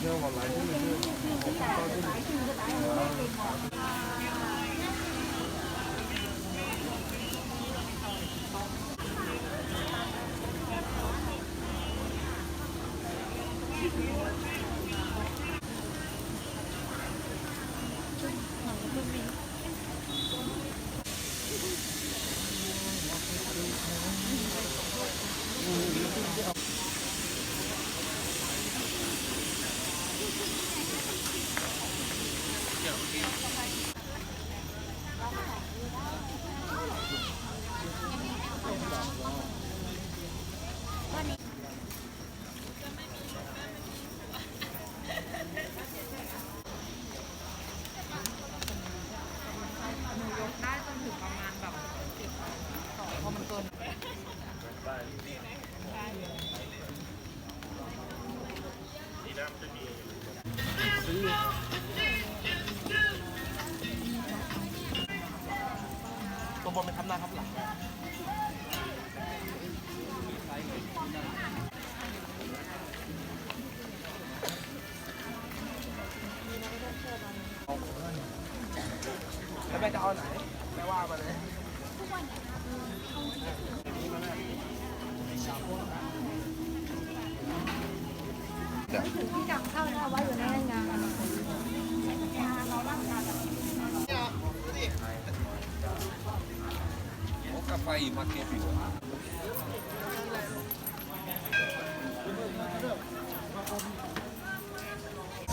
今天我来，我到这个百到这里面去跑。 ตัวบนเป็นทับหน้าทับหลังแล้วแม่จะเอาไหนแม่ว่ามาเลยทุกวันนี้ ลับเข้าแล้วเอาไว้อยู่ในงาน Capai Maquepiu.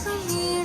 ถ้ามีรักไม่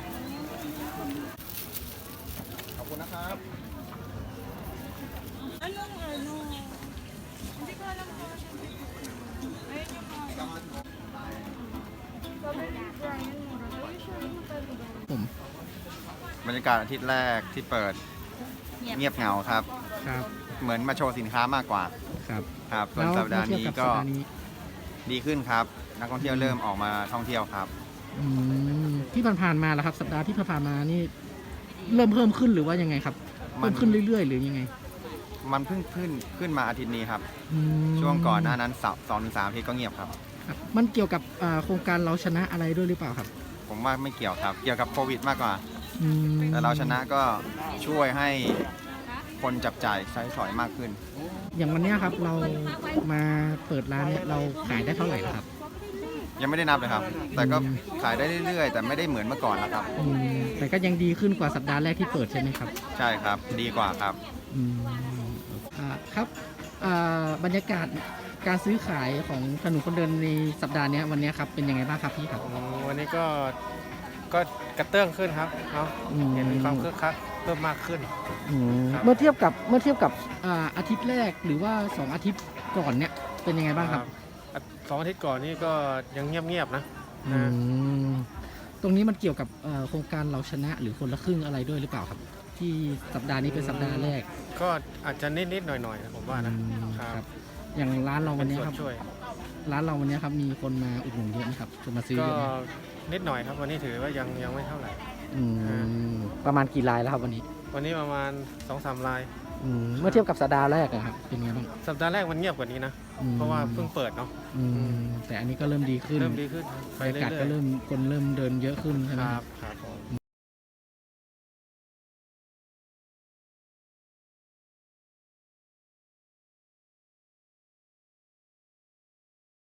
ขอบคุณนะครับ บรรยากาศอาทิตย์แรกที่เปิดเงียบเหงาครับ ครับเหมือนมาโชว์สินค้ามากกว่าครับครับส่วนแล้วสัปดาห์เมื่อนี้เทียบบก็สัปดาห์นี้ดีขึ้นครับ นักท่องเที่ยวเริ่มออกมาท่องเที่ยวครับอืมที่ผ่านๆมาแล้วครับ สัปดาห์ที่ผ่านๆมานี่ เริ่มเพิ่มขึ้นหรือว่ายังไงครับมัเพิ่นมขึ้นเรื่อยๆ หรือยังไง มันเพิ่งขึ้นขึ้นมาอาทิตย์นี้ครับอืมช่วงก่อนหน้านั้นสสองถึงสามอาทิตย์ก็เงียบครับครับมันเกี่ยวกับอ่าโครงการเราชนะอะไรด้วยหรือเปล่าครับ ผมว่าไม่เกี่ยวครับ เกี่ยวกับโควิดมากกว่า อืมแต่เราชนะก็ช่วยให้คนจับจ่ายใช้สอยมากขึ้น อย่างวันเนี้ยครับเรามาเปิดร้านเนี่ยเราขายได้เท่าไหร่แล้วครับยังไม่ได้นับเลยครับ แต่ก็อืมขายได้เรื่อยๆ แต่ไม่ได้เหมือนเมื่อก่อนแล้วครับ อืมแต่ก็ยังดีขึ้นกว่าสัปดาห์แรกที่เปิดใช่ไหมครับ ใช่ครับ ดีกว่าครับ อืมอ่าครับอ่าบรรยากาศการซื้อขายของถนนคนเดินในสัปดาห์เนี้ยวันเนี้ยครับเป็นยังไงบ้างครับพี่ครับอืมวันนี้ก็ ก็กระเตื้องขึ้นครับเนาะอืม เห็นความคึกคักเพิ่มมากขึ้น อืมครับ เมื่อเทียบกับเมื่อเทียบกับอ่าอาทิตย์แรกหรือว่าสองอาทิตย์ก่อนเนี่ยเป็นยังไงบ้างครับอะสองอาทิตย์ก่อนนี่ก็ยังเงียบๆนะอืมตรงนี้มันเกี่ยวกับเอ่อโครงการเราชนะหรือคนละครึ่งอะไรด้วยหรือเปล่าครับ ที่สัปดาห์นี้เป็นสัปดาห์แรก ก็อาจจะนิดๆหน่อยๆนะผมว่านะอืมครับครับอย่างร้านเราเป็วันนเนี้ยส่วคนรับช่วย ร้านเราวันเนี้ยครับมีคนมาอุดหนุนเยอะไหมครับจะมาซื้อก็เยอะไหมนิดหน่อยครับวันนี้ถือว่ายังยังไม่เท่าไหร่ อืมประมาณกี่รายแล้วครับวันนี้วันนี้ประมาณ2อสามลาย อืมเมื่อเทียบกับสัปดาห์แรกอะครับเป็นไงบ้างสัปดาห์แรกมันเงียบกว่านี้นะ อืมเพราะว่าเพิ่งเปิดเนาะ อืมแต่อันนี้ก็เริ่มดีขึ้นเริ่มดีขึ้นบไปรรยาเรื่กาศอยก็เริ่มคนเริ่มเดินเยอะขึ้นใช่ๆไหมคครัรับบครับผม